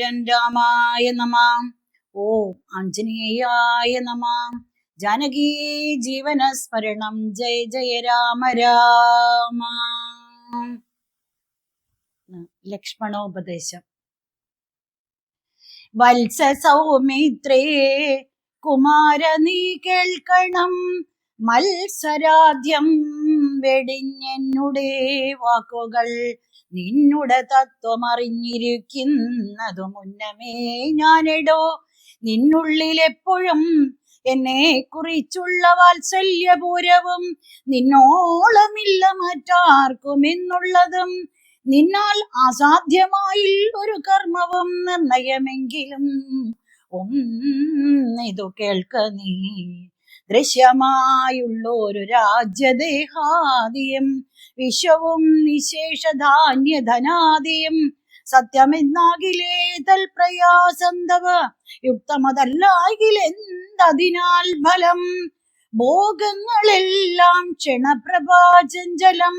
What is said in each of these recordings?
രാമായ നമാം. ഓം ആഞ്ജനേയായ നമാം. ജാനകീ ജീവനസ്മരണം. ജയ ജയ രാമ രാമ. ലക്ഷ്മണോപദേശം. വത്സ സൗമിത്രേ കുമാര നീ കേൾക്കണം. മത്സരാദ്യം വെടിഞ്ഞെന്നുടേ വാക്കുകൾ നിന്നുടെ തത്വമറിഞ്ഞിരിക്കുന്നതു മുന്നമേ ഞാനെടോ. നിന്നുള്ളിൽ എപ്പോഴും എന്നെ കുറിച്ചുള്ള വാത്സല്യപൂരവും നിന്നോളമില്ല മറ്റാർക്കും എന്നുള്ളതും നിന്നാൽ അസാധ്യമായി ഒരു കർമ്മവും നിർണയമെങ്കിലും ഒന്നിതു കേൾക്ക നീ. ദൃശ്യമായുള്ള ഒരു രാജ്യദേഹാദിയും വിശ്വവും നിശേഷധാന്യധനാദിയും. സത്യമെന്നാകിലേ തൽപ്രയാസന്തവ യുക്തമതല്ലാകിലെന്തതിനാൽ ഫലം? ഭോഗങ്ങളെല്ലാം ക്ഷണപ്രഭാചഞ്ചലം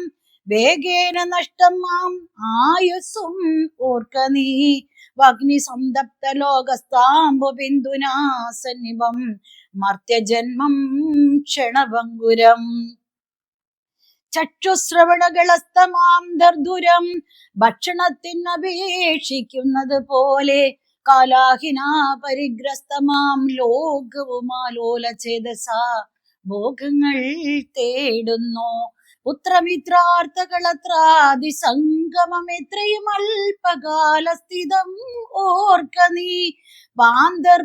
വേഗേന നഷ്ടം മാം ആയുസ്സും ഓർക്ക നീ വഗ്നി സംതപ്ത ലോകസ്ഥാംബു ബിന്ദുനാ സന്നിഭം മർത്യജന്മം ക്ഷണഭംഗുരം ചക്ഷുശ്രവണകളസ്തമാം ദർദുരം. ഭക്ഷണത്തിനപേക്ഷിക്കുന്നത് പോലെ കാലാഹിന പരിഗ്രസ്തമാം ലോകവുമാലോല ചേതസ ഭോഗങ്ങൾ തേടുന്നു. പുത്രമിത്രാർത്ഥകളത്രാദി സംഗമം എത്രയും അല്പകാലസ്ഥിതം ഓർക്ക നീ.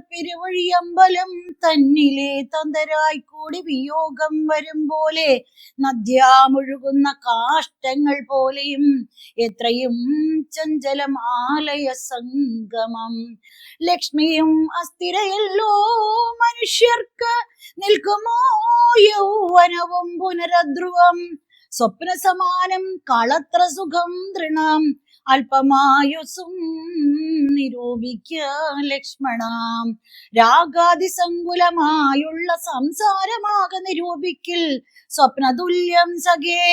പെരുവഴി അമ്പലം തന്നിലെ തന്തരായി കൂടി വിയോഗം വരും പോലെ. നദ്യാമൊഴുകുന്ന കാഷ്ടങ്ങൾ പോലെയും എത്രയും ചഞ്ചലം ആലയ സംഗമം. ലക്ഷ്മിയും അസ്ഥിരയല്ലോ മനുഷ്യർക്ക് നിൽക്കുമോ യൗവനവും പുനരധ്രുവം സ്വപ്ന സമാനം കളത്ര സുഖം തൃണം അല്പമായുസും നിരൂപിക്ക ലക്ഷ്മണാം. രാഗാതിസങ്കുലമായുള്ള സംസാരമാക നിരൂപിക്കിൽ സ്വപ്നതുല്യം സഖേ.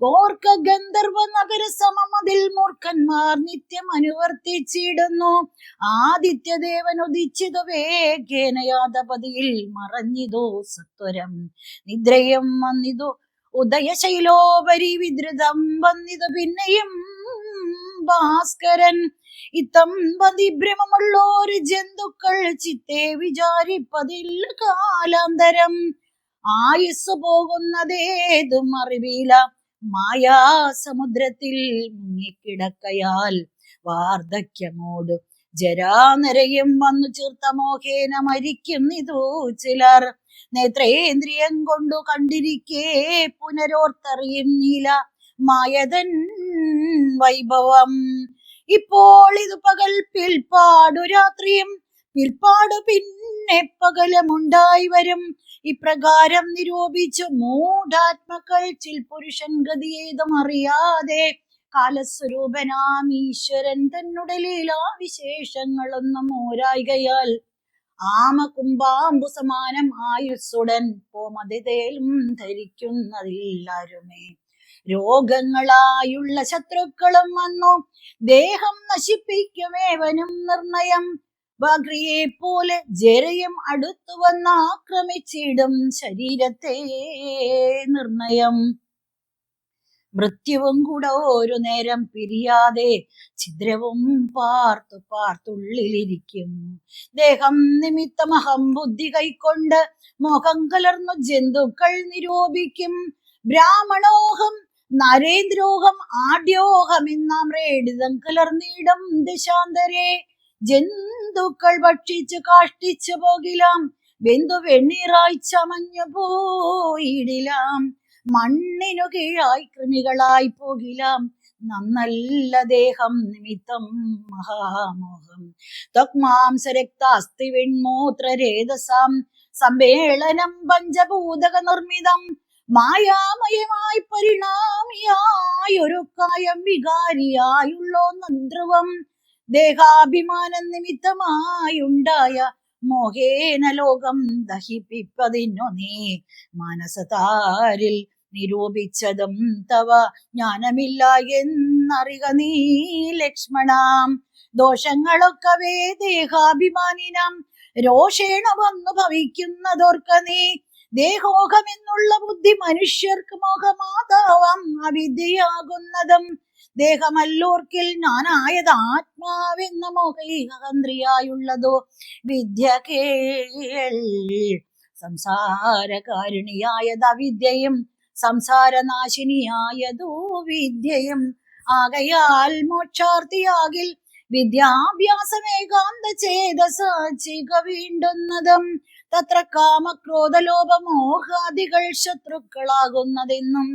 ഗോർക്ക ഗന്ധർവ നഗര സമമതിൽ മൂർഖന്മാർ നിത്യം അനുവർത്തിച്ചിടുന്നു. ആദിത്യദേവൻ ഉദിച്ചതു വേഗേനയാതപതിയിൽ മറഞ്ഞിതോ സത്വരം. നിദ്രയും വന്നിതു ഉദയശൈലോപരി വിദ്രുതം വന്നിതു പിന്നെയും ഭാസ്കരൻ. ഇത്തം പതിഭ്രമമുള്ളോര് ജന്തുക്കൾ ചിത്തെ വിചാരിപ്പതിൽ കാലാന്തരം. ആയുസ് പോകുന്നതേതും അറിവില്ല മായാസമുദ്രത്തിൽ മുങ്ങിക്കിടക്കയാൽ വാർദ്ധക്യമോട്. ജരാനരയും വന്നു ചേർത്ത മോഹേന മരിക്കുന്നിതോ ചിലർ. നേത്രേന്ദ്രിയം കൊണ്ടു കണ്ടിരിക്കേ പുനരോർത്തറിയുന്നില്ല മായതൻ വൈഭവം. ഇപ്പോൾ ഇത് പകൽ പിൽപ്പാടു രാത്രിയും പിൽപ്പാടു പിന്നെ പകലമുണ്ടായി വരും. ഇപ്രകാരം നിരൂപിച്ചു മൂഢാത്മക്കൾ ചിൽ പുരുഷൻ ഗതിയേതും അറിയാതെ കാലസ്വരൂപനാം ഈശ്വരൻ തന്നുടെ വിശേഷങ്ങളൊന്നും ഓരായികയാൽ ആമ കുംഭാമ്പു സമാനം ആയുസ്സുടൻ പോമതിതേലും ധരിക്കുന്നതില്ലാരുമേ. രോഗങ്ങളായുള്ള ശത്രുക്കളും വന്നു. ദേഹം നശിപ്പിക്കുമേവനും നിർണയം. ബഗ്രിയെ പോലെ ജരയും അടുത്തു വന്ന് ആക്രമിച്ചിടും ശരീരത്തെ നിർണയം. മൃത്യുവും കൂടെ ഒരു നേരം പിരിയാതെ ഛിദ്രവും പാർത്തു പാർത്തുള്ളിലിരിക്കും. ദേഹം നിമിത്തമഹം ബുദ്ധി കൈക്കൊണ്ട് മുഖം കലർന്നു ജന്തുക്കൾ നിരൂപിക്കും. ബ്രാഹ്മണോഹം നരേന്ദ്രോഹം ആഢ്യോഹം എന്നാം റേഡിതം കലർന്നിടം ദശാന്തരെ. ജന്തുക്കൾ ഭക്ഷിച്ചു കാഷ്ടിച്ചു പോകിലാം. ബന്ധു വെണ്ണീറായി ചമഞ്ഞു പോയിടിലാം. മണ്ണിനു കീഴായി കൃമികളായി പോകിലാം. നന്നല്ല ദേഹം നിമിത്തം മഹാമോഹം. ത്വക്മാംസരക്താസ്തി വെൺമൂത്രരേതസാം സമ്മേളനം പഞ്ചഭൂതക നിർമ്മിതം. മായാമയമായി പരിണാമിയായൊരു കായം വികാരിയായുള്ളോ നന്ദ്രുവം ദേഹാഭിമാന നിമിത്തമായുണ്ടായ മോഹേന ലോകം ദഹിപ്പിപ്പതിനു നീ മനസതാരിൽ നിരൂപിച്ചതും തവ ജ്ഞാനമില്ല എന്നറിക നീ ലക്ഷ്മണാം. ദോഷങ്ങളൊക്കവേ ദേഹാഭിമാനിനം. രോഷേണ വന്നു ഭവിക്കുന്നതോർക്ക നീ. ദേഹോഹമെന്നുള്ള ബുദ്ധി മനുഷ്യർക്ക് മോഹമാതാവാം. അവിദ്യയാകുന്നതും ദേഹമല്ലോർക്കിൽ ഞാനായത് ആത്മാവെന്ന മോഹീഹന്ത്രിയായുള്ളതോ വിദ്യ കേൾ. സംസാരകാരുണിയായത് അവിദ്യയും സംസാരനാശിനിയായതോ വിദ്യയും. ആകയാൽ മോക്ഷാർത്ഥിയാകിൽ വിദ്യാഭ്യാസമേകാന്ത ചേതസാചിക വീണ്ടുന്നതും. തത്ര കാമക്രോധലോപമോഹാദികൾ ശത്രുക്കളാകുന്നതെന്നും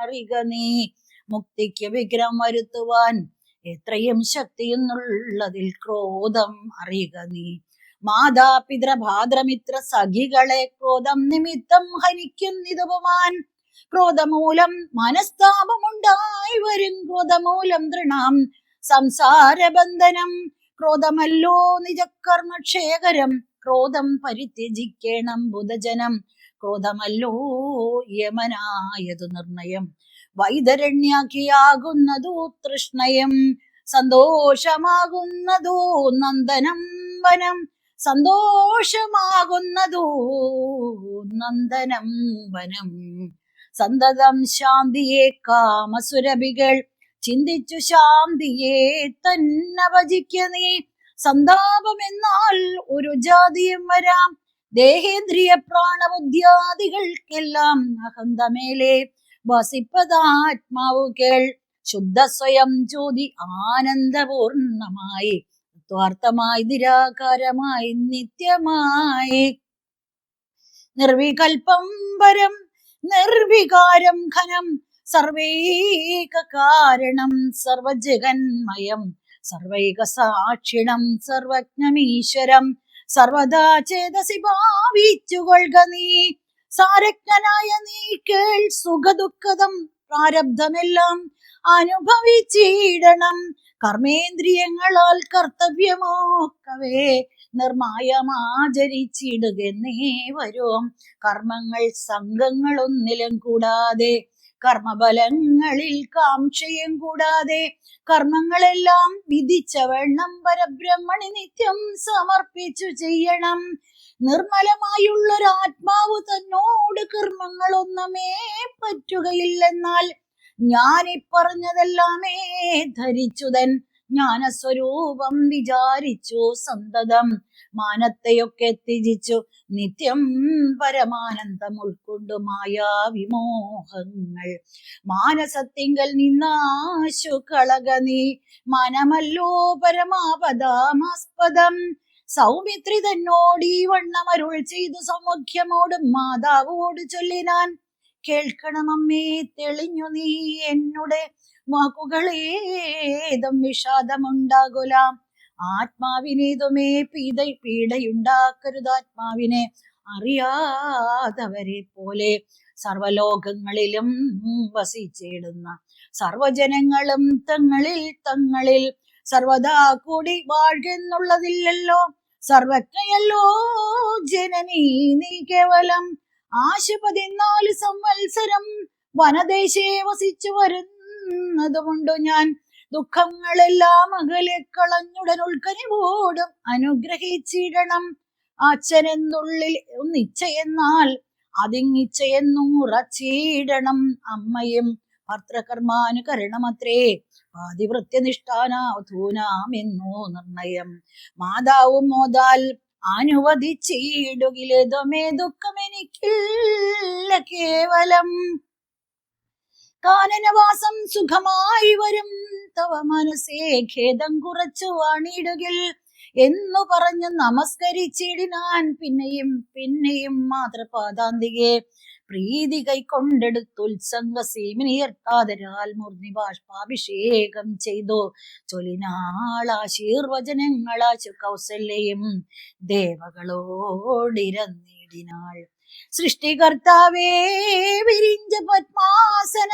അറിക നീ. മുക്തിക്ക് വിഗ്രഹം വരുത്തുവാൻ എത്രയും ശക്തിയെന്നുള്ളതിൽ ക്രോധം അറിയുക നീ. മാതാപിതൃ ഭാദ്രമിത്ര സഖികളെ ക്രോധം നിമിത്തം ഹനിക്കുന്നിതുപമാൻ ക്രോധമൂലം മനസ്താപമുണ്ടായി വരും. ക്രോധമൂലം തൃണാം സംസാരബന്ധനം. ക്രോധമല്ലോ നിജകർമ്മക്ഷേകരം. ക്രോധം പരിത്യജിക്കണം ബുധജനം. ക്രോധമല്ലോ യമനായതു നിർണയം. വൈതരണ്യാക്കിയാകുന്നതു തൃഷ്ണയം. സന്തോഷമാകുന്നതു നന്ദനം വനം. സന്തോഷമാകുന്നതു നന്ദനം വനം. സന്തതം ശാന്തിയെ കാമസുരഭികൾ ചിന്തിച്ചു ശാന്തിയെ തന്നെ ഭജിക്ക നീ. സന്താപമെന്നാൽ ഒരു ജാതിയും വരാം ദേഹേന്ദ്രിയ പ്രാണബുദ്ധ്യാദികൾക്കെല്ലാം അഹന്തമേലെ വസിപ്പതാത്മാവു കേൾ ശുദ്ധ സ്വയം ജ്യോതി ആനന്ദപൂർണമായി. സ്വാർത്ഥമായി നിരാകാരമായി നിത്യമായി. നിർവികൽപ്പം പരം നിർവികാരം ഘനം സർവൈക കാരണം സർവജഗന്മയം സർവൈക സാക്ഷിണം സർവജ്ഞമീശ്വരം സർവദാ ചേതസി ഭാവിച്ചുകൊള്ളുക നീ. സാരജ്ഞനായ നീ കേൾ സുഖദുഃഖതം പ്രാരബ്ധമെല്ലാം അനുഭവിച്ചിടണം. കർമ്മേന്ദ്രിയങ്ങളാൽ കർത്തവ്യമോക്കവേ നിർമായമാചരിച്ചിടുകെന്നേ വരും. കർമ്മങ്ങൾ സംഘങ്ങളൊന്നിലും കൂടാതെ കർമ്മഫലങ്ങളിൽ കാംക്ഷയും കൂടാതെ കർമ്മങ്ങളെല്ലാം വിധിച്ച വണ്ണം പരബ്രഹ്മണി നിത്യം സമർപ്പിച്ചു ചെയ്യണം. നിർമ്മലമായുള്ളൊരാത്മാവ് തന്നോട് കർമ്മങ്ങളൊന്നുമേ പറ്റുകയില്ലെന്നാൽ ഞാൻ ഈ പറഞ്ഞതെല്ലാമേ ധരിച്ചുതൻ ജ്ഞാനസ്വരൂപം വിചാരിച്ചു സന്തതം. മാനത്തെയൊക്കെ ത്യജിച്ചു നിത്യം പരമാനന്ദം ഉൾക്കൊണ്ടു മായാ വിമോഹങ്ങൾ. മാനസത്തിങ്കൽ നിന്നാശു കളക നീ. മനമല്ലോ പരമാപദാമാസ്പദം. സൗമിത്രി തന്നോട് ഈ വണ്ണം അരുൾ ചെയ്തു സൗമുഖ്യമോടും മാതാവോട് ചൊല്ലിനാൻ. കേൾക്കണമമ്മേ തെളിഞ്ഞു നീ എന്നുടെ വാക്കുകളേതും വിഷാദമുണ്ടാകുലാം. ആത്മാവിനേതുമേ പീത പീഡയുണ്ടാക്കരുതാത്മാവിനെ അറിയാതവരെ പോലെ സർവലോകങ്ങളിലും വസിച്ചിടുന്ന സർവജനങ്ങളും തങ്ങളിൽ തങ്ങളിൽ സർവദാ കൂടി വാഴെന്നുള്ളതില്ലല്ലോ. സർവജ്ഞയല്ലോ ജനനീ നീ കേവലം ആശ പതിനാല് സംവത്സരം വനദേശേ വസിച്ചു വരുന്നതുകൊണ്ടു ഞാൻ ദുഃഖങ്ങളെല്ലാം അകലെ കളഞ്ഞുടൻ ഉൾക്കനിവോടും അനുഗ്രഹിച്ചിടണം. അച്ഛനെന്നുള്ളിൽ ഒന്നിച്ചയെന്നാൽ അതിങ്ങിച്ചയെന്നുറച്ചിടണം അമ്മയും ഭർത്തൃകർമാനുകരണമത്രേ പാതിവൃത്യനിഷ്ഠാനാധൂനാമെന്നോ നിർണയം. മാതാവും മോതാൽ അനുവദിച്ചിടുകിലേതുമേ ദുഃഖമെനിക്കില്ല കേവലം. കാനനവാസം സുഖമായി വരും. തവ മനസ്സേ ഖേദം കുറച്ചു വാണിടുകിൽ. എന്നു പറഞ്ഞു നമസ്കരിച്ചിടിനാൻ. പിന്നെയും പിന്നെയും മാതൃപാദാന്തികെ. പ്രീതി കൈക്കൊണ്ടെടുത്തുത്സംഗ സീമിനിയർത്താതരാൽ മൂർത്തി ബാഷ്പാഭിഷേകം ചെയ്തു. ചൊലിനാളാശീർവചനങ്ങളാശു കൗസല്യയും ദേവകളോടിരന്നിടിനാൾ. സൃഷ്ടികർത്താവേ വിരിഞ്ച പത്മാസന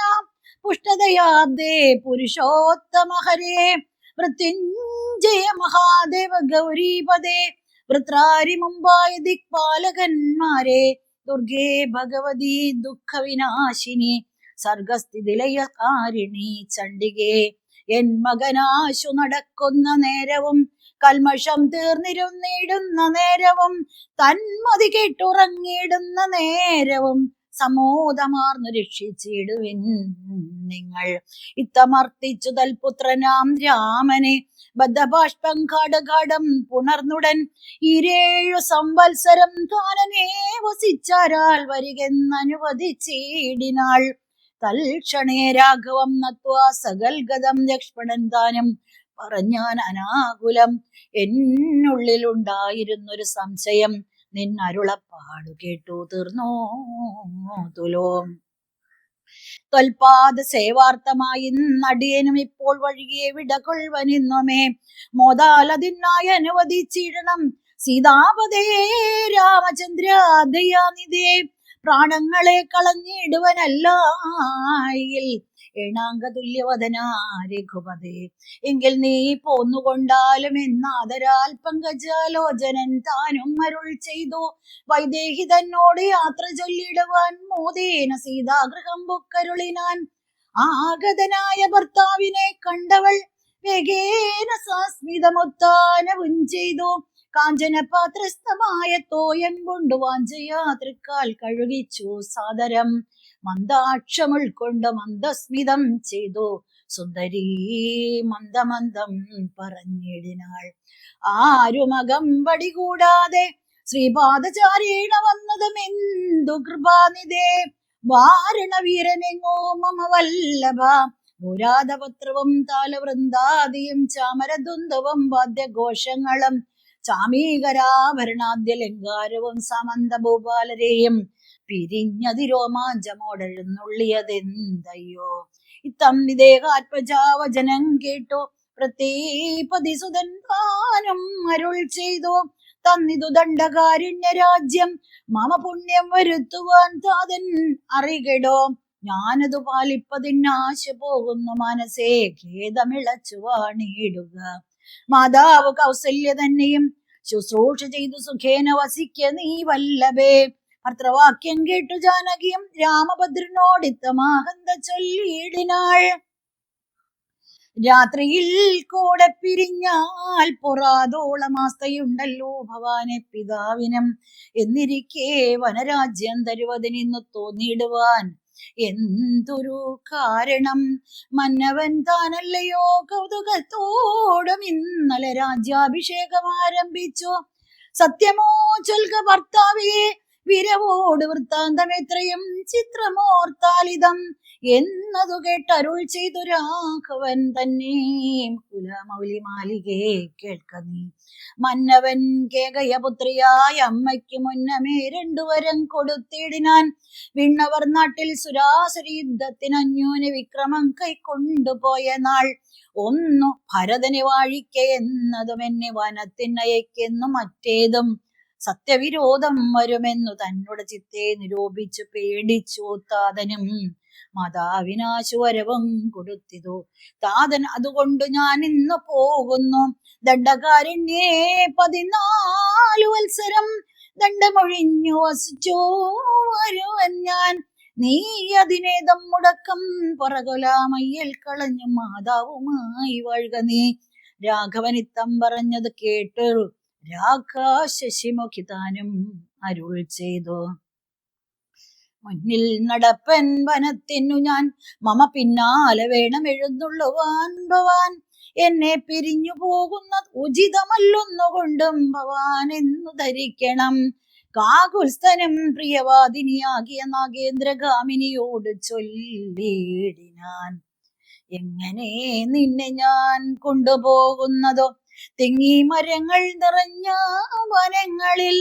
പുഷ്ടതയാബ്ദേ പുരുഷോത്തമഹരേ മൃത്യുഞ്ജയ മഹാദേവ ഗൗരീപദേ വൃത്രാരി മുമ്പായ ദിക്പാലകന്മാരെ ദുർഗേ ഭഗവതി ദുഃഖവിനാശിനി സർഗസ്ഥിതിലയകാരിണി ചണ്ഡികേ. എൻ മകനാശു നടക്കുന്ന നേരവും കൽമഷം തീർന്നിരുന്നിടുന്ന നേരവും തന്മതി കേട്ടുറങ്ങിയിടുന്ന നേരവും സമോദമാർന്നു രക്ഷിച്ചിടുവിൻ നിങ്ങൾ. ഇത്തമർത്തിച്ചു തൽപുത്രനാം രാമനെ ബദ്ധബാഷ്പം ഘടഘടം പുണർന്നുടൻ ഇരേഴു സംവത്സരം താനനെ വസിച്ചാരാൽ വരികെന്നനുവദിച്ചിടിനാൾ. തൽക്ഷണേ രാഘവം നത്വാ സകൽഗതം ലക്ഷ്മണൻ താനും പറഞ്ഞാൻ അനാകുലം. എന്നുള്ളിലുണ്ടായിരുന്നൊരു സംശയം നിന്നരുളപ്പാടു കേട്ടു തീർന്നോ തുലോം. ത്വൽപാദ സേവാർത്ഥമായി നടിയനും ഇപ്പോൾ വഴിയെ വിടകൊള്ളുവനിന്നുമേ മോദാലതിനായി അനുവദിച്ചിടണം. സീതാപതേ രാമചന്ദ്ര ദയാനിധേ. പ്രാണങ്ങളെ കളഞ്ഞിടുവനല്ലായിൽ എണാങ്ക തുല്യവദനാ രഘുപതേ. എങ്കിൽ നീ പോന്നുകൊണ്ടാലും എന്നാദരാൽ പങ്കജാലോചനൻ താനും അരുൾ ചെയ്തു. വൈദേഹി തന്നോട് യാത്ര ചൊല്ലിടുവാൻ മോദേന സീതാഗൃഹം ബുക്കരുളിനാൻ. ആഗതനായ ഭർത്താവിനെ കണ്ടവൾ വേഗേന സാസ്മിതമൊത്താനവും ചെയ്തു കാഞ്ചനപാത്രസ്ഥമായ തോയൻ കൊണ്ടു വാഞ്ചയാതൃക്കാൽ കഴുകിച്ചു സാദരം. മന്ദാക്ഷം ഉൾക്കൊണ്ട് മന്ദസ്മിതം ചെയ്തു. സുന്ദരീ മന്ദമന്ദം പറഞ്ഞിടിനാൾ. ആരുമകമ്പടി കൂടാതെ ശ്രീപാദചാരീണ വന്നതും എന്തു കൃപാനിതേ വാരണവീരനെങ്ങോ മമ വല്ലഭ. പുരാതപത്രവും താലവൃന്ദാദിയും ചാമരദുന്ദവും വാദ്യഘോഷങ്ങളും ചാമീകരാഭരണാദ്യലങ്കാരവും സമന്ത ഭൂപാലരെയും പിരിഞ്ഞതിരോമാഞ്ചമോടെഴുന്നള്ളിയതെന്തയ്യോ ഇത്തം വിദേഹാത്മജാവചനം കേട്ടു. പ്രത്യേപതിസുതൻ താനും അരുൾ ചെയ്തു. തന്നിതു ദണ്ഡകാരുണ്യ രാജ്യം മമ പുണ്യം വരുത്തുവാൻ താതൻ അറികടോ. ഞാനതു പാലിപ്പതിനാശ പോകുന്നു മനസ്സേ. ഖേദമിളച്ചു വാണിയിടുക മാതാവ് കൗസല്യ തന്നെയും ശുശ്രൂഷ ചെയ്തു സുഖേന വസിക്ക നീ വല്ലഭേ. ഭർത്തവാക്യം കേട്ടു ജാനകിയും രാമഭദ്രനോടിത്തമാഹന്ത ചൊല്ലിയിടിനാൾ. രാത്രിയിൽ കൂടെ പിരിഞ്ഞാൽ പൊറാതോളമാസ്തയുണ്ടല്ലോ ഭവാനെ പിതാവിനം. എന്നിരിക്കെ വനരാജ്യം തരുവതിനിന്ന് തോന്നിയിടുവാൻ. എന്തൊരു കാരണം? മന്നവൻ താനല്ലയോ? കൗതുകത്തോടും ഇന്നലെ രാജ്യാഭിഷേകം ആരംഭിച്ചു. സത്യമോ? ചൊൽക ഭർത്താവേ വിരവോട് വൃത്താന്തം എത്രയും ചിത്രമോർത്താലിതം. എന്നതു കേട്ടരുൾ ചെയ്തു രാഘവൻ തന്നെ. കുലമൗലി മാലികയെ കേൾക്ക നീ. മന്നവൻ കേകയപുത്രിയായ അമ്മയ്ക്ക് മുന്നമേ രണ്ടുവരം കൊടുത്തിടിനാൻ. വിണ്ണവർ നാട്ടിൽ സുരാസുരി യുദ്ധത്തിന് അന്യൂന വിക്രമം കൈക്കൊണ്ടുപോയ നാൾ. ഒന്നു ഭരതനെ വാഴിക്ക എന്നതും എന്നെ വനത്തിനയക്കെന്നു മറ്റേതും. സത്യവിരോധം വരുമെന്നു തന്നോട് ചിത്തെ നിരൂപിച്ചു പേടിച്ചു താതനും. മാതാവിനാശുവരവും കൊടുത്തിതു. താതൻ അതുകൊണ്ട് ഞാൻ ഇന്ന് പോകുന്നു. ദണ്ഡകാരണ്യേ പതിനാലു വത്സരം ദണ്ഡമൊഴിഞ്ഞു വസിച്ചു. വരുവൻ ഞാൻ നീ അതിനെ മുടക്കം പറകൊലാമയ്യൽ കളഞ്ഞു. മാതാവുമായി വഴുക നീ. രാഘവനിത്തം പറഞ്ഞത് കേട്ടു. രാഘ ശശിമുഖിതാനും അരുൾ ചെയ്തു. മുന്നിൽ നടപ്പൻ വനത്തിനു ഞാൻ മമ പിന്നാലെ വേണം എഴുന്നള്ളുവാൻ ഭവാൻ. എന്നെ പിരിഞ്ഞു പോകുന്ന ഉചിതമല്ലൊന്നുകൊണ്ടും ഭവാൻ എന്നു ധരിക്കണം. കാകുൽസ്ഥനും പ്രിയവാദിനിയാകിയ നാഗേന്ദ്രഗാമിനിയോട് ചൊല്ലിയിടിനാൻ എങ്ങനെ നിന്നെ ഞാൻ കൊണ്ടുപോകുന്നതോ? തെങ്ങി മരങ്ങൾ നിറഞ്ഞ വനങ്ങളിൽ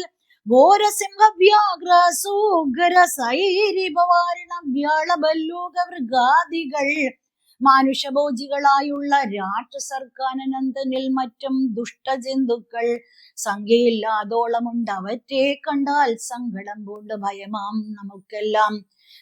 ഘോരസിംഹവ്യാഘ്ര സൂഗര സൈരിപവാരണ വ്യാളബല്ലൂക മൃഗാദികൾ മാനുഷഭോജികളായുള്ള രാക്ഷസർക്കാനനന്ദനിൽ മറ്റും ദുഷ്ടജന്തുക്കൾ. സംഖ്യയില്ലാതോളമുണ്ട് അവറ്റെ കണ്ടാൽ സങ്കടം പൂണ്ട് ഭയമാം നമുക്കെല്ലാം.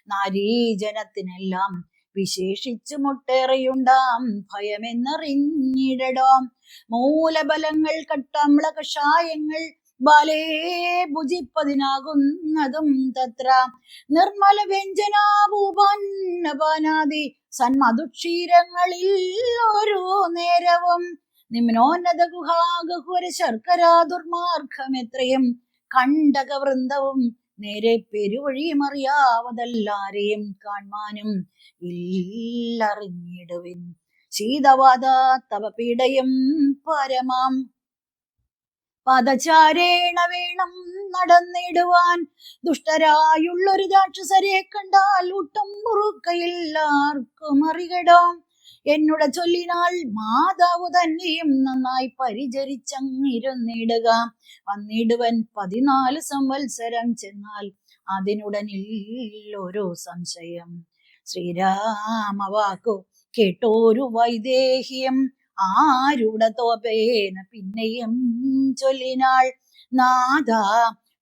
നാരീജനത്തിനെല്ലാം വിശേഷിച്ചു മുട്ടേറെയുണ്ടാം. ഭയമെന്നറിഞ്ഞിടടാം. മൂലബലങ്ങൾ കട്ടമ്ല കഷായങ്ങൾ ബാലേ ഭുജിപ്പതിനാകുന്നതും തത്ര. നിർമ്മല വ്യഞ്ജനാഭൂപാന്നപാനാദി സന്മധുക്ഷീരങ്ങളിൽ ഓരോ നേരവും. നിമ്നോന്നത ഗുഹാഗഹുര ശർക്കരാ ദുർമാർഗമെത്രയും കണ്ടക വൃന്ദവും നേരെ പെരുവഴിയും അറിയാവതല്ലാരെയും കാണാനും ഇല്ലറിഞ്ഞിടുവിൻ. ശീതവാദ തവ പീഡയും പരമാം. പദചാരേണ വേണം നടന്നിടുവാൻ. ദുഷ്ടരായുള്ളൊരു രാക്ഷസരെ കണ്ടാൽ ഒട്ടും മുറുക്കയില്ലാർക്കും അറികടാം എന്നുട ചൊല്ലിനാൽ മാതാവ് തന്നെയും നന്നായി പരിചരിച്ചങ്ങിരുന്നിടുക. വന്നിടുവൻ പതിനാല് സംവത്സരം ചെന്നാൽ അതിനുടനിൽ ഒരു സംശയം. ശ്രീരാമവാക്കു കേട്ടോരു വൈദേഹ്യം. ആരുടെ തോപേന പിന്നെയും ചൊല്ലിനാൾ. നാഥ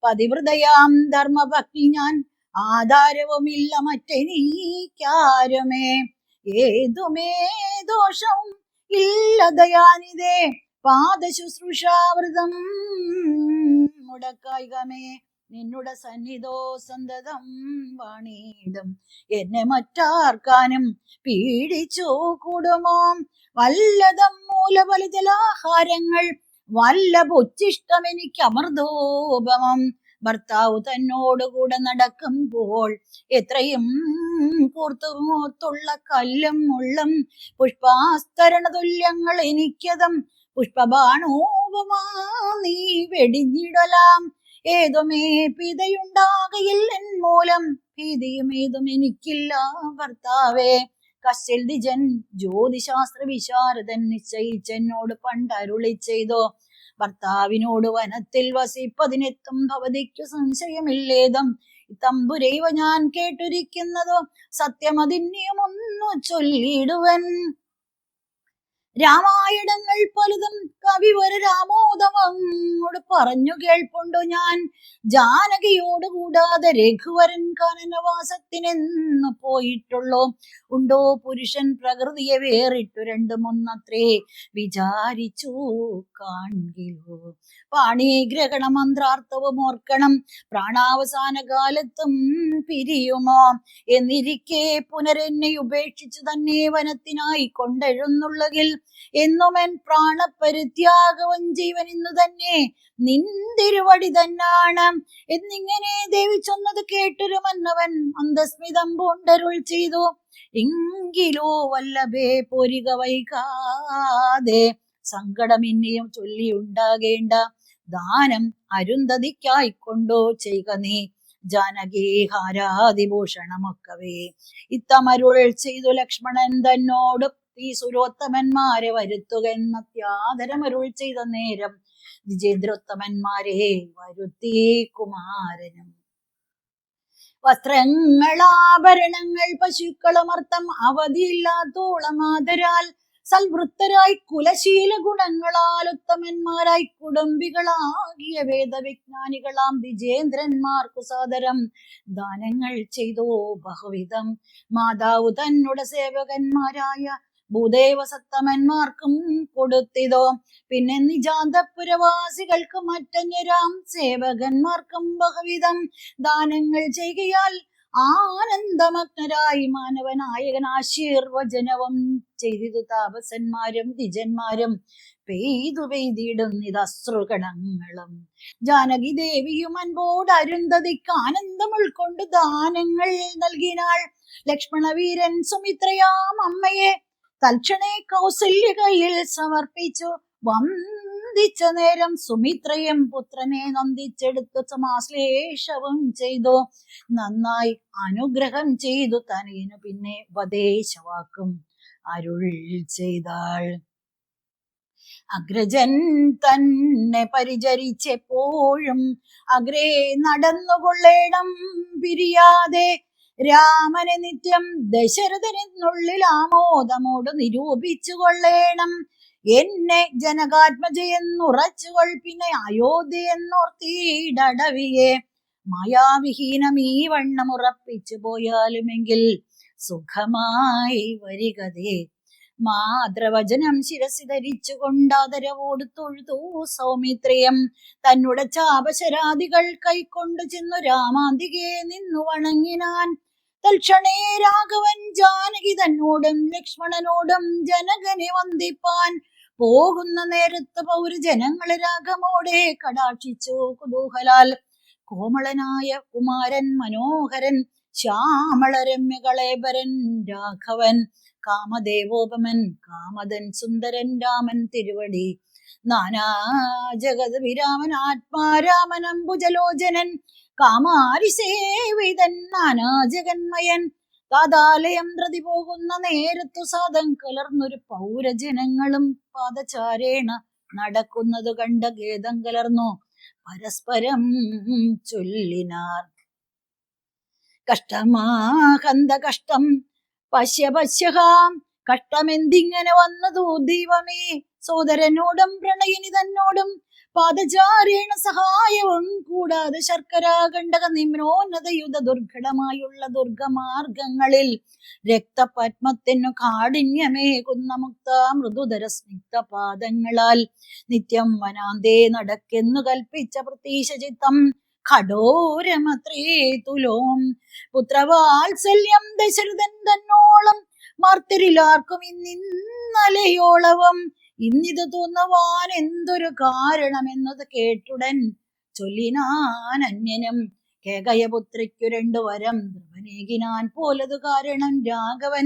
പതിവൃതയാം ധർമ്മഭക്തി ഞാൻ. ആധാരവുമില്ല മറ്റെനിക്കാരുമേ. ഏതുമേ ദോഷം ഇല്ല ദയാനിതേ പാദശുശ്രൂഷാവൃതം മുടക്കായികമേ. നിന്നുടെ സന്നിധോ സന്തതം വാണിയിടും എന്നെ മറ്റാർക്കാനും പീഡിച്ചു കൂടുമോ? വല്ലതം മൂലബല ജലാഹാരങ്ങൾ വല്ല പൊച്ചിഷ്ടം എനിക്ക് അമൃതോപമം. ഭർത്താവ് തന്നോടുകൂടെ നടക്കുമ്പോൾ എത്രയും കൂർത്തുമൂർത്തുള്ള കല്ലും മുള്ളും പുഷ്പാസ്തരണ തുല്യങ്ങൾ എനിക്കതും. പുഷ്പബാണോപമാ നീ വെടിഞ്ഞിടലാം. ഏതുമേ പിതയുണ്ടാകയില്ലൻ മൂലം? ഭീതിയും ഏതും എനിക്കില്ല ഭർത്താവേ. കശ്യൽ ദിജൻ ജ്യോതിശാസ്ത്ര വിശാരദൻ നിശ്ചയിച്ചെന്നോട് പണ്ടരുളി ചെയ്തോ. ഭർത്താവിനോട് വനത്തിൽ വസിപ്പതിനെത്തും ഭവതിക്കു സംശയമില്ലേതും? തമ്പുരൈവ ഞാൻ കേട്ടിരിക്കുന്നതോ സത്യമതിന്യമൊന്നു ചൊല്ലിയിടുവൻ രാമായണങ്ങൾ പലതും കവി ഒരു രാമോദമോട് പറഞ്ഞു കേൾപ്പുണ്ടു ഞാൻ? ജാനകിയോട് കൂടാതെ രഘുവരൻ കാനനവാസത്തിനെന്ന് പോയിട്ടുള്ളൂ? ഉണ്ടോ പുരുഷൻ പ്രകൃതിയെ വേറിട്ടു രണ്ടു മൂന്നത്രേ വിചാരിച്ചു കാൺകിലോ. പാണിഗ്രഹണ മന്ത്രാർത്ഥവും ഓർക്കണം. പ്രാണാവസാന കാലത്തും പിരിയുമോ? എന്നിരിക്കെ പുനരെന്നെ ഉപേക്ഷിച്ചു തന്നെ വനത്തിനായി കൊണ്ടെഴുന്നുള്ളതിൽ എന്നുമെൻ പ്രാണപരിത്യാഗവും ജീവൻ ഇന്നു തന്നെ നിന്തിരുവടി തന്നാണ്. എന്നിങ്ങനെ ദേവി ചൊന്നത് കേട്ടൊരു മന്നവൻ മന്ദസ്മിതം പൂണ്ടരുൾ ചെയ്തു. എങ്കിലോ വല്ലഭേ പൊരിക വൈകാതെ സങ്കടം ഇനിയും ചൊല്ലിയുണ്ടാകേണ്ട. ദാനം അരുന്ധതിക്കായിക്കൊണ്ടോ ചെയ്യുക നീ? ജാനകീഹാരാതിഭൂഷണമൊക്കവേ ഇത്തമരുൾ ചെയ്തു ലക്ഷ്മണൻ തന്നോട് ഈ സുരോത്തമന്മാരെ വരുത്തുക എന്ന ത്യാദരമരുൾ ചെയ്ത നേരം വിജേന്ദ്രോത്തമന്മാരെ വരുത്തി കുമാരനും. വസ്ത്രങ്ങളാഭരണങ്ങൾ പശുക്കളമർത്ഥം അവധിയില്ലാത്തോളം ആദരാൽ സൽവൃത്തരായി കുലശീല ഗുണങ്ങളാൽ ഉത്തമന്മാരായി കുടുംബികളാകിയ വേദവിജ്ഞാനികളാം വിജേന്ദ്രന്മാർക്കു സാദരം. ദാനങ്ങൾ ചെയ്തോ ബഹുവിധം. മാതാവ് തന്നുടെ സേവകന്മാരായ ഭൂദേവസത്തമന്മാർക്കും കൊടുത്തിതോ. പിന്നെ നിജാന്തപുരവാസികൾക്ക് മറ്റന്യരാം സേവകന്മാർക്കും ബഹുവിധം. ദാനങ്ങൾ ചെയ്യുകയാൽ ആനന്ദമഗ്നരായി മാനവനായകൻ ആശീർവചനവും ചെയ്തിതു താപസന്മാരും ദ്വിജന്മാരും. പെയ്തു പെയ്തിടുന്നിതശ്രുകണങ്ങളും ജാനകി ദേവിയും അൻപോട് അരുന്ധതിക്ക് ആനന്ദം ഉൾക്കൊണ്ട് ദാനങ്ങൾ നൽകിനാൾ. ലക്ഷ്മണവീരൻ സുമിത്രയാം അമ്മയെ തൽക്ഷണേ കൗസല്യ കയ്യിൽ സമർപ്പിച്ചു വന്ദിച്ച നേരം സുമിത്രയും പുത്രനെ നന്ദിച്ചെടുത്തു സമാശ്ലേഷവും ചെയ്തു. നന്നായി അനുഗ്രഹം ചെയ്തു തനയനു പിന്നെ ഉപദേശവാക്കും അരുൾ ചെയ്താൾ. അഗ്രജൻ തന്നെ പരിചരിച്ചെപ്പോഴും അഗ്രേ നടന്നുകൊള്ളേണം പിരിയാതെ. രാമനെ നിത്യം ദശരഥനെന്നുള്ളിൽ ആമോദമോട് നിരൂപിച്ചു കൊള്ളേണം എന്നെ ജനകാത്മജയെന്നുറച്ചുകൊൾ പിന്നെ അയോധ്യ എന്നോർത്തിടവിയെ മായാവിഹീനം ഈ വണ്ണം ഉറപ്പിച്ചു പോയാലുമെങ്കിൽ സുഖമായി വരികതേ. മാതൃവചനം ശിരസി ധരിച്ചു കൊണ്ടാദരവോട് തൊഴുതു സൗമിത്രയം. തന്നുടെ ചാപശരാദികൾ കൈക്കൊണ്ടു ചെന്നു രാമാന്തികെ നിന്നു വണങ്ങിനാൻ. തൽക്ഷണേ രാഘവൻ ജാനകി തന്നോടും ലക്ഷ്മണനോടും ജനകനെ വന്ദിപ്പാൻ. പോകുന്ന നേരത്ത് പൗരജനങ്ങളെ രാഗമോടെ കടാക്ഷിച്ചു. കുതൂഹലാൽ കോമളനായ കുമാരൻ മനോഹരൻ ശ്യാമളരമ്യകളേബരൻ രാഘവൻ കാമദേവോപമൻ കാമദൻ സുന്ദരൻ രാമൻ തിരുവടി നാനാ ജഗത് വിരാമൻ ആത്മാരാമൻ കാമാരി സേവിതൻ നാനാ ജഗന്മയൻ താതാലയം പ്രതി പോകുന്ന നേരത്തു സാധം കലർന്നൊരു പൗരജനങ്ങളും പാദചാരേണ നടക്കുന്നത് കണ്ട ഖേദം കലർന്നു. പരസ്പരം ചൊല്ലിനാർ. കഷ്ടമാഹന്ത കഷ്ടം. പശ്യ പശ്യഹാം. കഷ്ടമെന്തിങ്ങനെ വന്നതു ദൈവമേ. സോദരനോടും പ്രണയിനി തന്നോടും പാദചാരേണ സഹായവും കൂടാതെ ശർക്കര കണ്ടക നിമ്നോന്നത യുധ ദുർഘടമായുള്ള ദുർഗമാർഗങ്ങളിൽ രക്തപത്മത്തിനു കാഠിന്യമേകുന്ന മുക്ത മൃദുതര സ്നിഗ്ധ പാദങ്ങളാൽ നിത്യം വനാന്തേ നടക്കെന്നു കൽപ്പിച്ച പ്രതീശചിത്തം ഖഡോരമത്രേ തുലോം. പുത്രവാത്സല്യം ദശരഥൻ തന്നോളം. മർത്തിരിലാർക്കും ഇന്നിന്നലയോളവും. ഇന്നിത് തോന്നുവാൻ എന്തൊരു കാരണമെന്നത് കേട്ടുടൻ ചൊല്ലിനാൻ അന്യനും. കേകയപുത്രിക്കു രണ്ടു വരം ധ്രുവനേകിനാൻ പോലതു കാരണം രാഘവൻ.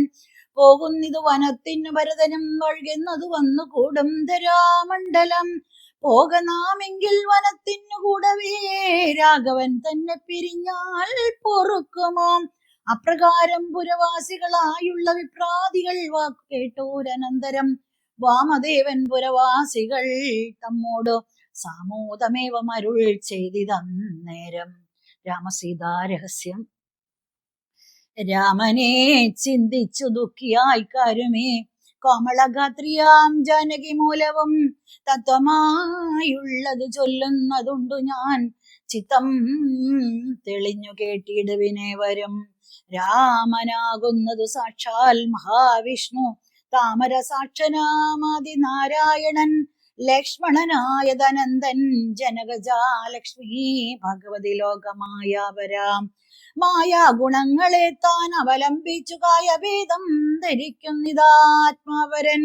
പോകുന്നിത് വനത്തിനു ഭരതനും വഴുകുന്നത് വന്നു കൂടും ധരാമണ്ഡലം പോകനാമെങ്കിൽ വനത്തിനു കൂടവേ രാഘവൻ തന്നെ പിരിഞ്ഞാൽ പൊറുക്കുമോ? അപ്രകാരം പുരവാസികളായുള്ള വിപ്രാതികൾ വാക്കു കേട്ടോരനന്തരം. വാമദേവൻ പുരവാസികൾ തമ്മോട് സാമൂതമേവ മരുൾ ചെയ്തിതന്നേരം രാമസീതാ രഹസ്യം രാമനെ ചിന്തിച്ചു ദുഃഖിയായി കാരുമേ. കോമളഗാത്രിയാം ജാനകി മൂലവും തത്വമായുള്ളത് ചൊല്ലുന്നതുണ്ടു ഞാൻ. ചിത്തം തെളിഞ്ഞു കേട്ടിടുവിനെ വരും രാമനാകുന്നതു സാക്ഷാൽ മഹാവിഷ്ണു. താമര സാക്ഷനാമാതി നാരായണൻ ലക്ഷ്മണനായ ധനന്ദൻ ജനകജാലക്ഷ്മി ഭഗവതി ലോകമായാവരാം മായാഗുണങ്ങളെ താൻ അവലംബിച്ചു കായഭേദം ധരിക്കുന്നിതാത്മാവരൻ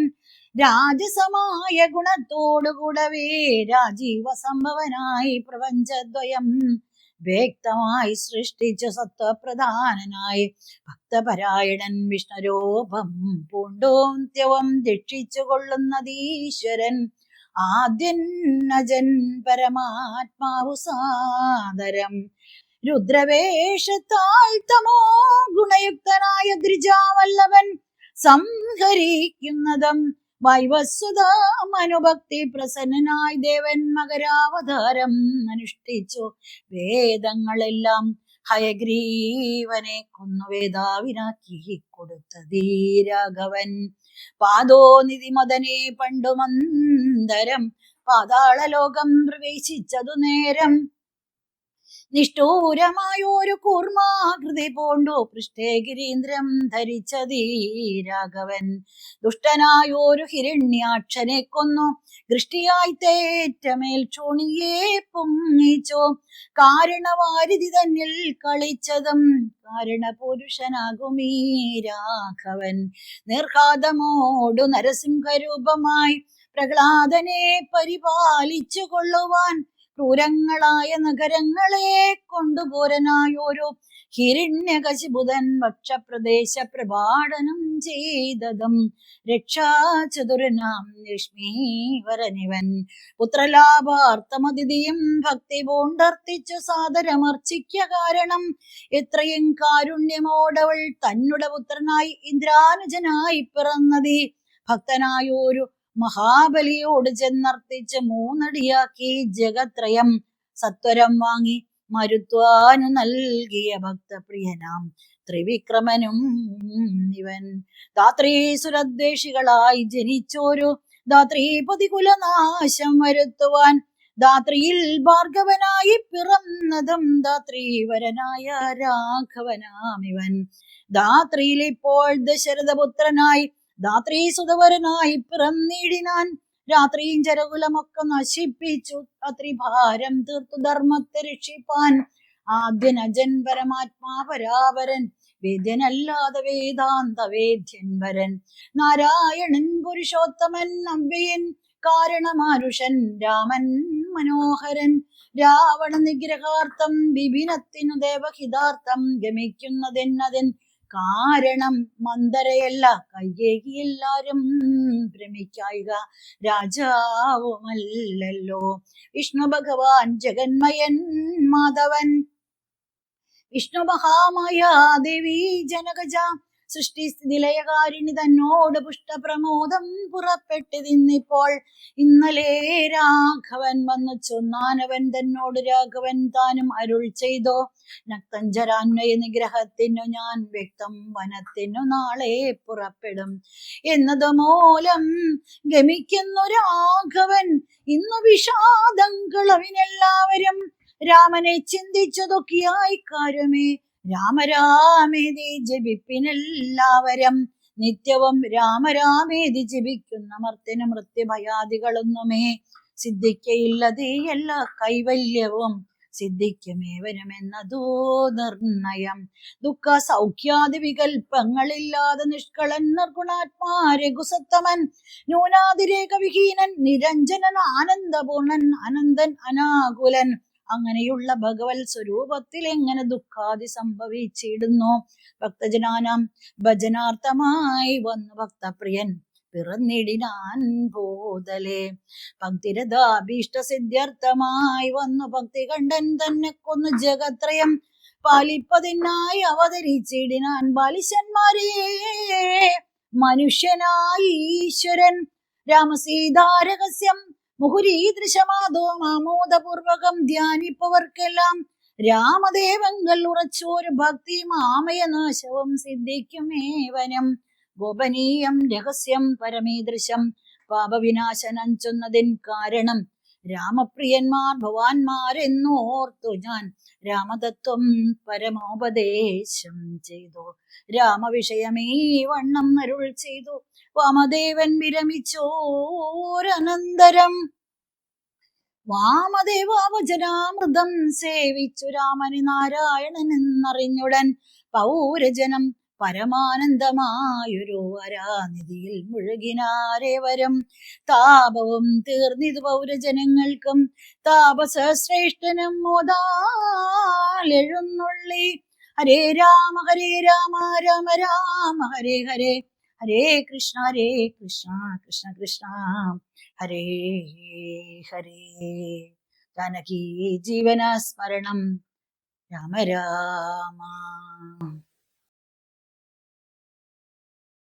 രാജസമായ ഗുണത്തോടുകൂടവേ രാജീവ സംഭവനായി പ്രപഞ്ചദ്വയം വ്യക്തമായി സൃഷ്ടിച്ച സത്വപ്രധാനനായി ഭക്തപരായണൻ വിഷ്ണുരൂപം പൂണ്ടോന്ത്യവം രക്ഷിച്ചു കൊള്ളുന്നതീശ്വരൻ ആദ്യൻ അജൻ പരമാത്മാവു സാദരം. രുദ്രവേഷത്താൽ തമോ ഗുണയുക്തനായ ദ്രിജാവല്ലവൻ സംഹരിക്കുന്നതും വൈവസ്വത മനുഭക്തി പ്രസന്നനായി ദേവൻ മകരാവതാരം അനുഷ്ഠിച്ചു. വേദങ്ങളെല്ലാം ഹയഗ്രീവനെ കൊന്നു വേദാവിനാക്കി കൊടുത്തതീ രാഘവൻ പാദോനിധി മദനെ പണ്ടു മന്ദരം. പാതാളലോകം പ്രവേശിച്ചതു നേരം നിഷ്ഠൂരമായൊരു കൂർമാകൃതി പോണ്ടു. പൃഷ്ഠേ ഗിരീന്ദ്രം ധരിച്ചതീ രാഘവൻ. ദുഷ്ടനായൊരു ഹിരണ്യാക്ഷനെ കൊന്നു. ദൃഷ്ടിയായി തേറ്റമേൽ ചൂണിയെ പൊങ്ങിച്ചോ. കാരണവാരിധി തന്നിൽ കളിച്ചതും കാരണപുരുഷനാകുമീ രാഘവൻ. നിർഘാതമോടു നരസിംഹരൂപമായി പ്രഹ്ലാദനെ പരിപാലിച്ചു കൊള്ളുവാൻ ക്രൂരങ്ങളായ നഗരങ്ങളെ കൊണ്ടുപോരനായോരോ ഹിരണ്യകശിബുധൻ വക്ഷപ്രദേശ പ്രഭാടനം ചെയ്തതും രക്ഷാചതുരനാം ലക്ഷ്മീവരനിവൻ പുത്രലാഭാർത്ഥമതിഥിയും ഭക്തി പൂണ്ടർത്തിച്ചു സാദരമർച്ചിക്ക കാരണം എത്രയും കാരുണ്യമോടവൾ തന്നുടെ പുത്രനായി ഇന്ദ്രാനുജനായി പിറന്നതി. ഭക്തനായോരു മഹാബലിയോട് ചെന്നർത്തിച്ച് മൂന്നടിയാക്കി ജഗത്രയം സത്വരം വാങ്ങി മരുത്വാനു നൽകിയ ഭക്തപ്രിയനാം ത്രിവിക്രമനും ഇവൻ. ദാത്രീസുരദ്വേഷികളായി ജനിച്ചോരു ദാത്രീപതി കുലനാശം വരുത്തുവാൻ ധാത്രിയിൽ ഭാർഗവനായി പിറന്നതും ധാത്രീവരനായ രാഘവനാം ഇവൻ ധാത്രിയിൽ ഇപ്പോൾ ദശരഥപുത്രനായി ധാത്രീ സുതവരനായി പിറന്നിടിനാൻ രാത്രിയും ചരകുലമൊക്കെ നശിപ്പിച്ചു. അത്രി ഭാരം തീർത്തു ധർമ്മത്തെ രക്ഷിപ്പാൻ. ആദ്യനജൻ പരമാത്മാ വേദ്യനല്ലാതെ വേദാന്ത വേദ്യൻ വരൻ. നാരായണൻ പുരുഷോത്തമൻ നവ്യൻ കാരണമാരുഷൻ രാമൻ മനോഹരൻ. രാവണ നിഗ്രഹാർത്ഥം വിഭിനത്തിനു ദേവഹിതാർത്ഥം ഗമിക്കുന്നതെന്നതിൻ കാരണം മന്ദരയല്ല കയ്യേകി എല്ലാരും ഭ്രമിക്കായിക രാജാവുമല്ലല്ലോ. വിഷ്ണു ഭഗവാൻ ജഗന്മയൻ മാധവൻ. വിഷ്ണു മഹാമായ ദേവി ജനകജ സൃഷ്ടി നിലയകാരിണി തന്നോട് പുഷ്ടപ്രമോദം പുറപ്പെട്ടിതിന്നിപ്പോൾ ഇന്നലെ രാഘവൻ വന്നു ചൊന്നാനവൻ തന്നോട് രാഘവൻ താനും അരുൾ ചെയ്തോ. നക്തഞ്ചരാന്വയ നിഗ്രഹത്തിനു ഞാൻ വ്യക്തം വനത്തിനു നാളെ പുറപ്പെടും എന്നത് മൂലം ഗമിക്കുന്നു രാഘവൻ. ഇന്നു വിഷാദങ്ങളവിനെല്ലാവരും രാമനെ ചിന്തിച്ചതൊക്കെയായി കാര്യമേ രാമരാമേതി ജപിപ്പിനെല്ലാവരും. നിത്യവും രാമരാമേതി ജപിക്കുന്ന മർത്തിന മൃത്യുഭയാദികളൊന്നുമേ. സിദ്ധിക്കയില്ലതേ എല്ലാ കൈവല്യവും സിദ്ധിക്കുമേവനുമെന്നതോ നിർണയം. ദുഃഖ സൗഖ്യാദി വികൽപ്പങ്ങളില്ലാതെ നിഷ്കളൻ നിർഗുണാത്മാരെ ഗുസത്തമൻ. ന്യൂനാതിരേക വിഹീനൻ നിരഞ്ജനൻ ആനന്ദപൂർണൻ അനന്തൻ അനാകുലൻ. അങ്ങനെയുള്ള ഭഗവത് സ്വരൂപത്തിൽ എങ്ങനെ ദുഃഖാതി സംഭവിച്ചിടുന്നു? ഭക്തജനാനാം ഭജനാർത്ഥമായി വന്നു ഭക്തപ്രിയൻ പിറന്നിടിനാൻ പോതലേ. ഭക്തിരഥാഭീഷ്ട സിദ്ധ്യർത്ഥമായി വന്നു ഭക്തി കണ്ടൻ തന്നെ കൊന്നു ജഗത്രയം. പാലിപ്പതിനായി അവതരിച്ചിടിനാൻ ബാലിശന്മാരെ. മനുഷ്യനായി ഈശ്വരൻ. രാമസീതാരഹസ്യം മുഹുരീദൃശമാതോ മാമോദപൂർവകം ധ്യാനിപ്പവർക്കെല്ലാം. രാമദേവങ്ങൾ ഉറച്ചോരു ഭക്തി മാമയനാശവും സിദ്ധിക്കുമേവനം. ഗോപനീയം രഹസ്യം പരമീദൃശം പാപവിനാശനം ചൊന്നതിൻ കാരണം. രാമപ്രിയന്മാർ ഭവാന്മാരെന്നോർത്തു ഞാൻ. രാമതത്വം പരമോപദേശം ചെയ്തു. രാമവിഷയമേ വണ്ണം അരുൾ ചെയ്തു. വാമദേവൻ വിരമിച്ചോരനന്തരം. വാമദേവാവചനാമൃതം സേവിച്ചു രാമന് നാരായണൻ എന്നറിഞ്ഞുടൻ പൗരജനം പരമാനന്ദമായൊരു വരാനിധിയിൽ മുഴുകിനാരേവരം താപവും തീർന്നിതു പൗരജനങ്ങൾക്കും താപസശ്രേഷ്ഠനും മോദാലെഴുന്നുള്ളി ഹരേ രാമ ഹരേ രാമ രാമ രാമ ഹരേ ഹരേ. ഹരേ കൃഷ്ണ ഹരേ കൃഷ്ണ കൃഷ്ണ കൃഷ്ണ ഹരേ ഹരേ. ജാനകി ജീവന സ്മരണം രാമ രാമ.